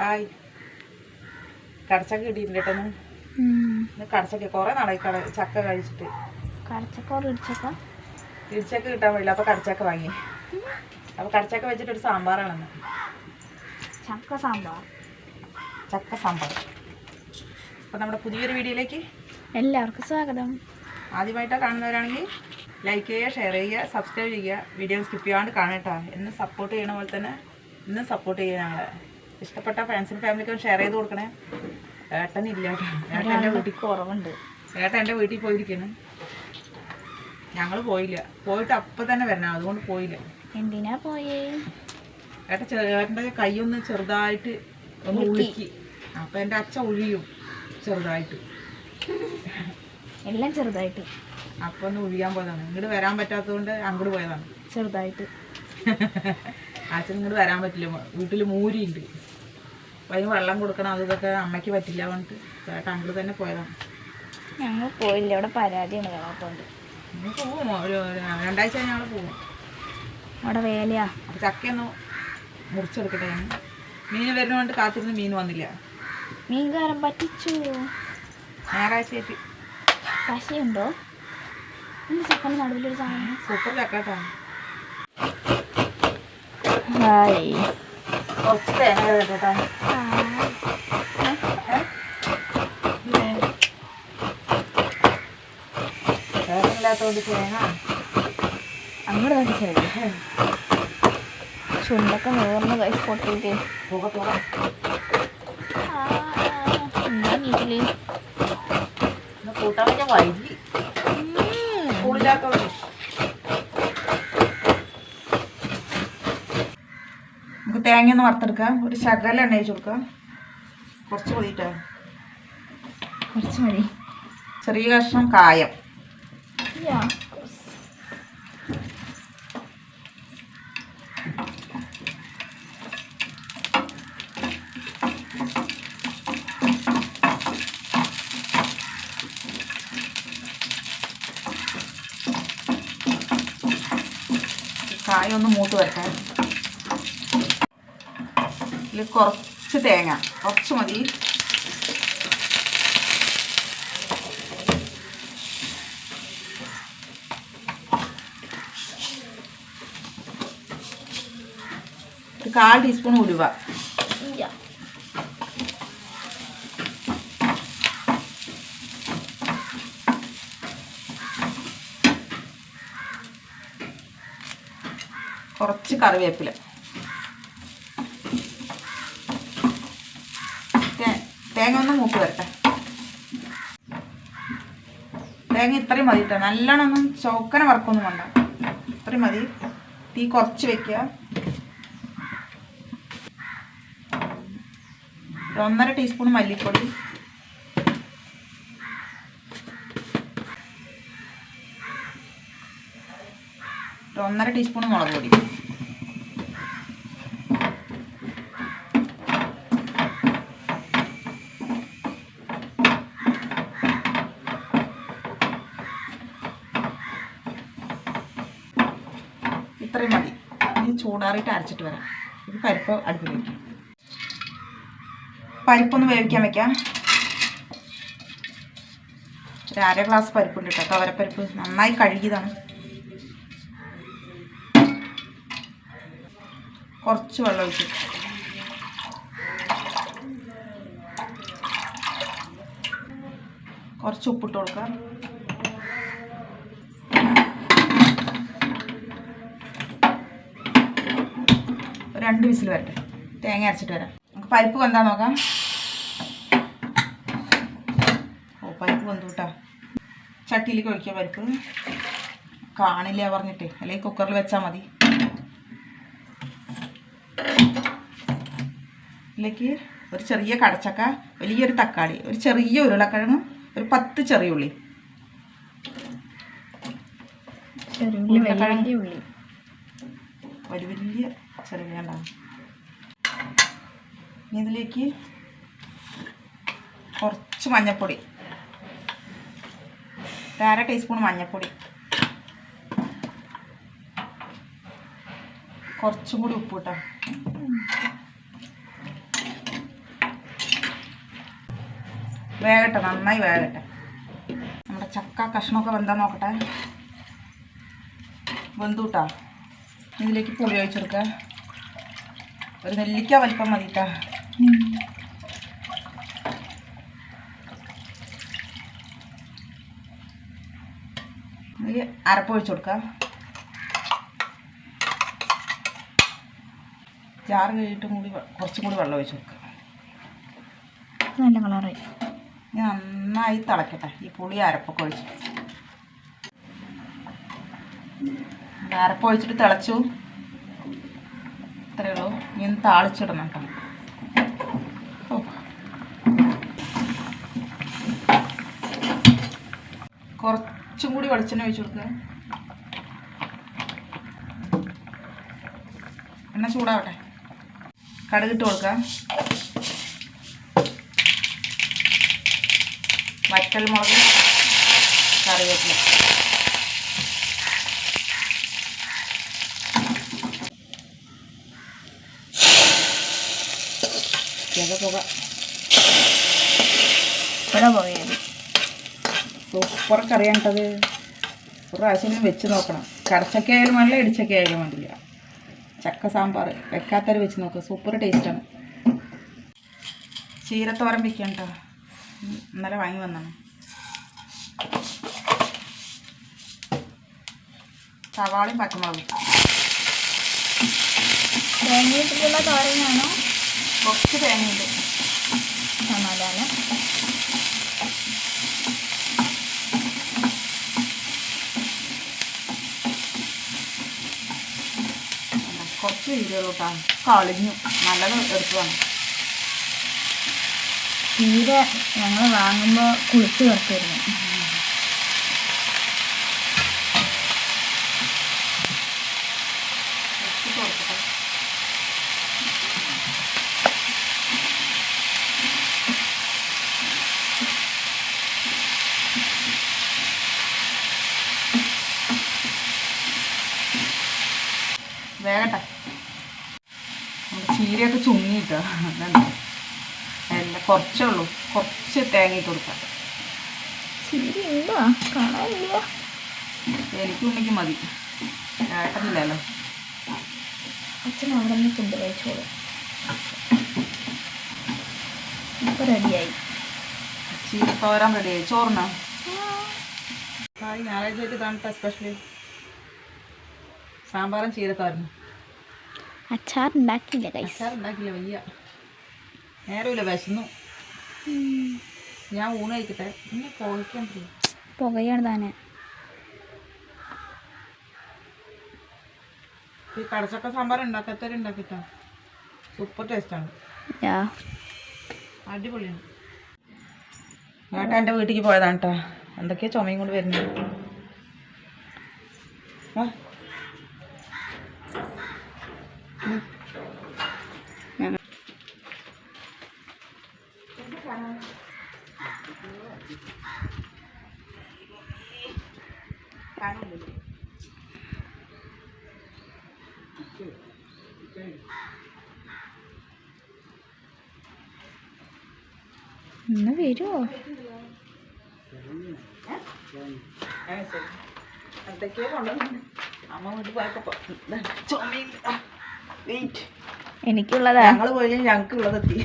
Hi. കടച്ചക്ക കേട്ടോ ഇന്ന്. കടച്ചക്ക. കുറേ നാളായി കട ചക്ക കഴിച്ചിട്ട്. കടച്ചക്കോറ് ഇടിച്ചക്ക? കിട്ടാൻ വേണ്ടില്ല അപ്പോൾ കടച്ചക്ക വാങ്ങി. അപ്പോൾ കടച്ചക്ക വെച്ചിട്ട് ഒരു സാമ്പാറാണെന്ന്. ചക്ക സാമ്പാർ. ചക്ക സാമ്പാർ. അപ്പോൾ നമ്മുടെ പുതിയൊരു വീഡിയോയിലേക്ക് എല്ലാവർക്കും സ്വാഗതം. ആദ്യമായിട്ടാണ് കാണുന്നവരാണെങ്കിൽ ലൈക്ക് ചെയ്യുക ഷെയർ ചെയ്യുക സബ്സ്ക്രൈബ് ചെയ്യുക. വീഡിയോ സ്കിപ്പ് ചെയ്യാണ്ട് കാണട്ടാ എന്നും സപ്പോർട്ട് ചെയ്യണ പോലെ തന്നെ ഇന്നും സപ്പോർട്ട് ചെയ്യുക ഞങ്ങളെ. ഇഷ്ടപ്പെട്ട ഫ്രണ്ട്സിനും ഫാമിലിക്കും ഷെയർ ചെയ്ത് കൊടുക്കണേ. ഏട്ടനില്ല കേട്ടോ. ഏട്ടൻ എന്റെ വീട്ടിൽ കുറവുണ്ട്. ഏട്ടൻ എന്റെ വീട്ടിൽ പോയിരിക്കുന്നു. ഞങ്ങൾ പോയില്ല. പോയിട്ട് അപ്പം തന്നെ വരണം. അതുകൊണ്ട് പോയില്ല. എന്തിനാ പോയേ? ഏട്ടൻ ഏട്ടന്റെ ഏട്ടന്റെ കൈയൊന്ന് ചെറുതായിട്ട് ഒന്ന് ഉളുക്കി. അപ്പൊ എന്റെ അച്ഛൻ ഉഴിയും ചെറുതായിട്ട്. എല്ലാം ചെറുതായിട്ട്. അപ്പൊ ഒന്ന് ഉഴിയാൻ പോയതാണ്. ഇങ്ങോട്ട് വരാൻ പറ്റാത്തതുകൊണ്ട് അങ്ങോട്ട് പോയതാണ്. ചെറുതായിട്ട്. അച്ഛൻ ഇങ്ങോട്ട് വരാൻ പറ്റില്ല. വീട്ടിൽ മൂരിയുണ്ട്. അതിന് വെള്ളം കൊടുക്കണം അത് ഇതൊക്കെ അമ്മയ്ക്ക് പറ്റില്ല പറഞ്ഞിട്ട്. ചേട്ടാ അങ്ങോട്ട് തന്നെ പോയതാണ്. ഞങ്ങൾ പോയില്ല അവിടെ പരാതിയാണ് കേട്ടോണ്ട് പോവും ഒരു രണ്ടാഴ്ച ഞങ്ങൾ പോവും. അവിടെ വേലയാ. ചക്കയൊന്നും ചക്കയൊന്ന് മുറിച്ചെടുക്കട്ടെ ഞാൻ. മീൻ വരുന്നതുകൊണ്ട് കാത്തിരുന്ന് മീൻ വന്നില്ല. മീൻകാരൻ പറ്റിച്ചു. ഞായറാഴ്ച ആയിട്ട് പശയുണ്ടോ? സൂപ്പർ ചക്കന്റെ നടുവിലൊരു സാധനം? സൂപ്പർ 없대. 내가. 아. 네. 내가라도 이렇게 해나. 안 그래도 돼. 좋은 약간 이런 거가 있어 이게. 뭐가 뭐가. 아. 난 이리. 너 보다 그냥 와야지. 음. 우리 다 거기. നമുക്ക് തേങ്ങ ഒന്ന് വറുത്തെടുക്കാം. ഒരു ശകലം എണ്ണ ഒഴിച്ച് കൊടുക്കാം. കുറച്ച് മതിട്ടോ കുറച്ച് മതി. ചെറിയ കഷ്ണം കായം. കായ ഒന്ന് മൂത്ത് വരട്ടെ. ഇതിൽ കുറച്ച് തേങ്ങ. കുറച്ച് മതി. ഒരു കാൽ ടീസ്പൂൺ ഉലുവ. കുറച്ച് കറിവേപ്പില തേ- തേങ്ങ ഒന്ന് മൂത്ത് വരട്ടെ. തേങ്ങ ഇത്രയും മതി കേട്ടോ നല്ലോണം ഒന്നും ചോക്കന വറക്കൊന്നും വേണ്ട. ഇത്രയും മതി. തീ കുറച്ച് വെക്കുക. ഒന്നര ടീസ്പൂൺ മല്ലിപ്പൊടി. ഒന്നര ടീസ്പൂൺ മുളക് പൊടി. ഇത്രയും മതി. ഇനി ചൂടാറിയിട്ട് അരച്ചിട്ട് വരാം. ഇത് പരിപ്പ് അടുപ്പിൽ വയ്ക്കാം പരിപ്പൊന്ന് വേവിക്കാൻ വെക്കാം. ഒരു അര ഗ്ലാസ് പരിപ്പുണ്ട് കേട്ടോ. തവരപ്പരിപ്പ് നന്നായി കഴുകിയതാണ്. കുറച്ച് വെള്ളം ഒഴിച്ചു കുറച്ച് ഉപ്പിട്ട് കൊടുക്കാം. രണ്ട് വിസിൽ വരട്ടെ. തേങ്ങ അരച്ചിട്ട് വരാം. നമുക്ക് പരിപ്പ് വന്നാൽ നോക്കാം. ഓ പരിപ്പ് വന്നു കേട്ടോ ചട്ടിയിലേക്ക് ഒഴിക്കുക പരിപ്പ്. കാണില്ല പറഞ്ഞിട്ട്. അല്ലെങ്കിൽ കുക്കറിൽ വെച്ചാൽ മതി. ഇതിലേക്ക് ഒരു ചെറിയ കടച്ചക്ക വലിയൊരു തക്കാളി ഒരു ചെറിയ ഉരുളക്കിഴങ്ങ് ഒരു പത്ത് ചെറിയ ഉള്ളി. ചെറുള്ളി വലിയ ഉള്ളി. ഒരു വലിയ ചെറിയ ഉണ്ടാവും ഇതിലേക്ക് കുറച്ച് മഞ്ഞൾപ്പൊടി അര ടീസ്പൂൺ മഞ്ഞൾപ്പൊടി കുറച്ചും കൂടി ഉപ്പ് കേട്ടോ വേകട്ടെ നന്നായി വേകട്ടെ. നമ്മുടെ ചക്ക കഷ്ണമൊക്കെ വെന്താ നോക്കട്ടെ. വെന്തൂട്ടാ. ഇതിലേക്ക് പുളി ഒഴിച്ചെടുക്കുക ഒരു നെല്ലിക്ക വലിപ്പം മതിട്ടാ. ഇതിൽ അരപ്പ് ഒഴിച്ചു കൊടുക്കുക ജാറ് കഴിയിട്ടും കൂടി കുറച്ചും കൂടി വെള്ളം ഒഴിച്ചു കൊടുക്കുക നല്ല കളറായി. ഇനി നന്നായി തിളക്കട്ടെ. ഈ പുളി അരപ്പൊക്കെ ഒഴിച്ചു. അരപ്പൊഴിച്ചിട്ട് അരപ്പ് ഒഴിച്ചിട്ട് തിളച്ചു. ഇത്രയേ ഉള്ളൂ ഇനി താളിച്ചിടണം കേട്ടോ. കുറച്ചും കൂടി വെളിച്ചെണ്ണ ഒഴിച്ചു കൊടുക്കുക എണ്ണ ചൂടാവട്ടെ. കടുകിട്ട് കൊടുക്കുക വറ്റൽ മുളക് കറിവേപ്പില. പുക പുക. ഇവിടെ പോയത് സൂപ്പർ കറിയാണിട്ടത് ഒരു പ്രാവശ്യം വെച്ച് നോക്കണം. കടച്ചക്ക ആയാലും വേണ്ടില്ല ഇടിച്ചക്ക ആയാലും വേണ്ടില്ല. ചക്ക സാമ്പാർ വെക്കാത്തവർ വെച്ച് നോക്കുക സൂപ്പർ ടേസ്റ്റാണ്. ചീരത്തോരൻ വെക്കാം കേട്ടോ ഇന്നലെ വാങ്ങി വന്നാണ് സവാളയും പച്ചമുളകും. തേങ്ങയിട്ടുള്ള തോരനാണോ കുറച്ച് തേങ്ങയുണ്ട്. നന്നാലാണ് കുറച്ച് വീടുകളോട്ടാണ് കളിഞ്ഞു. നല്ലത് എടുത്തതാണ് തീരെ ഞങ്ങൾ വാങ്ങുമ്പോൾ കുളിച്ച് കിടത്തിരുന്നു വെച്ചിട്ട് കൊടുക്കട്ടെ നമ്മുടെ ചീരയൊക്കെ ചുങ്ങിയിട്ടോ? എല്ലാം കുറച്ചേ ഉള്ളൂ കുറച്ച് തേങ്ങ ഇട്ട് കൊടുക്കാം. ചീര ഉണ്ടോ കാണാനില്ല. എനിക്ക് ഉണ്ടെങ്കിൽ മതി. ഏട്ടനില്ലല്ലോ. അച്ഛൻ അവിടെ നിന്ന് ചുണ്ട് കഴിച്ചോളൂ. ഇപ്പൊ റെഡിയായി. ചീരത്തോരാൻ റെഡിയായി. ചോറിനാ? ഞായറാഴ്ച സ്പെഷ്യലി സാമ്പാറും ചീരത്തോരനും. അച്ചാർ ഉണ്ടാക്കില്ല അച്ചാർ ഉണ്ടാക്കില്ല വയ്യ. നേരമില്ല വിശന്നു. ഞാൻ ഊണ് കഴിക്കട്ടെ. ഇനി കോഴിക്കാൻ പുകയാണ് താനെ. ഈ കടച്ചക്ക സാമ്പാർ ഉണ്ടാക്കാത്തവരെ ഉണ്ടാക്കിട്ടോ? സൂപ്പർ ടേസ്റ്റാണ് അടിപൊളിയാണ്. ഏട്ടാ എന്റെ വീട്ടിലേക്ക് പോയതാണ് കേട്ടോ എന്തൊക്കെയാ ചുമയും കൊണ്ട് വരുന്നത്? ആ ഇന്ന് വരുമോ എനിക്കുള്ളതാ. ഞങ്ങൾ പോയില്ലെങ്കിൽ ഞങ്ങൾക്ക് ഉള്ളതെത്തി